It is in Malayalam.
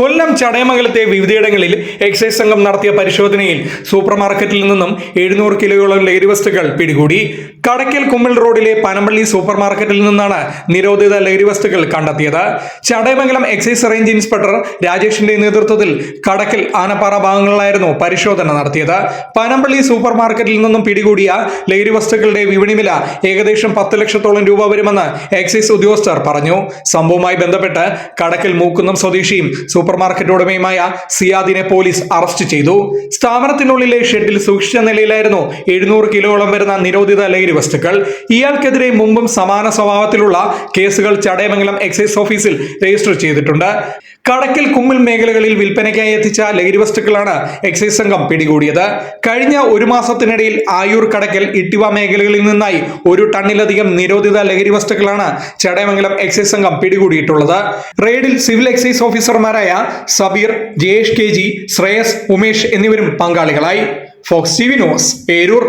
കൊല്ലം ചടയമംഗലത്തെ വിവിധയിടങ്ങളിൽ എക്സൈസ് സംഘം നടത്തിയ പരിശോധനയിൽ സൂപ്പർ മാർക്കറ്റിൽ നിന്നും എഴുന്നൂറ് കിലോയോളം ലഹരി വസ്തുക്കൾ പിടികൂടി. കടക്കൽ കുമ്മൽ റോഡിലെ പനമ്പള്ളി സൂപ്പർ മാർക്കറ്റിൽ നിന്നാണ് നിരോധിത ലഹരി വസ്തുക്കൾ കണ്ടെത്തിയത്. ചടയമംഗലം എക്സൈസ് റേഞ്ച് ഇൻസ്പെക്ടർ രാജേഷിന്റെ നേതൃത്വത്തിൽ കടക്കൽ ആനപ്പാറ ഭാഗങ്ങളിലായിരുന്നു പരിശോധന നടത്തിയത്. പനമ്പള്ളി സൂപ്പർ മാർക്കറ്റിൽ നിന്നും പിടികൂടിയ ലഹരി വസ്തുക്കളുടെ വിപണി വില ഏകദേശം പത്ത് ലക്ഷത്തോളം രൂപ വരുമെന്ന് എക്സൈസ് ഉദ്യോഗസ്ഥർ പറഞ്ഞു. സംഭവവുമായി ബന്ധപ്പെട്ട് കടക്കൽ മൂക്കുന്നം സ്വദേശിയും സൂപ്പർ മാർക്കറ്റ് ഉടമയുമായ സിയാദിനെ പോലീസ് അറസ്റ്റ് ചെയ്തു. സ്ഥാപനത്തിനുള്ളിലെ ഷെഡിൽ സൂക്ഷിച്ച നിലയിലായിരുന്നു എഴുന്നൂറ് കിലോളം വരുന്ന നിരോധിത ലഹരി വസ്തുക്കൾ. ഇയാൾക്കെതിരെ മുമ്പും സമാന സ്വഭാവത്തിലുള്ള കേസുകൾ ചടയമംഗലം എക്സൈസ് ഓഫീസിൽ രജിസ്റ്റർ ചെയ്തിട്ടുണ്ട്. കടക്കൽ കുമ്മിൽ മേഖലകളിൽ വിൽപ്പനയ്ക്കായി എത്തിച്ച ലഹരി വസ്തുക്കളാണ് എക്സൈസ് സംഘം പിടികൂടിയത്. കഴിഞ്ഞ ഒരു മാസത്തിനിടയിൽ ആയൂർ കടക്കൽ ഇട്ടിവ മേഖലകളിൽ നിന്നായി ഒരു ടണ്ണിലധികം നിരോധിത ലഹരി വസ്തുക്കളാണ് ചടയമംഗലം എക്സൈസ് സംഘം പിടികൂടിയിട്ടുള്ളത്. റെയ്ഡിൽ സിവിൽ എക്സൈസ് ഓഫീസർമാരായ സബീർ ജയേഷ് കെ ജി ശ്രേയസ് ഉമേഷ് എന്നിവരും പങ്കാളികളായി. Fox T V news Peroor.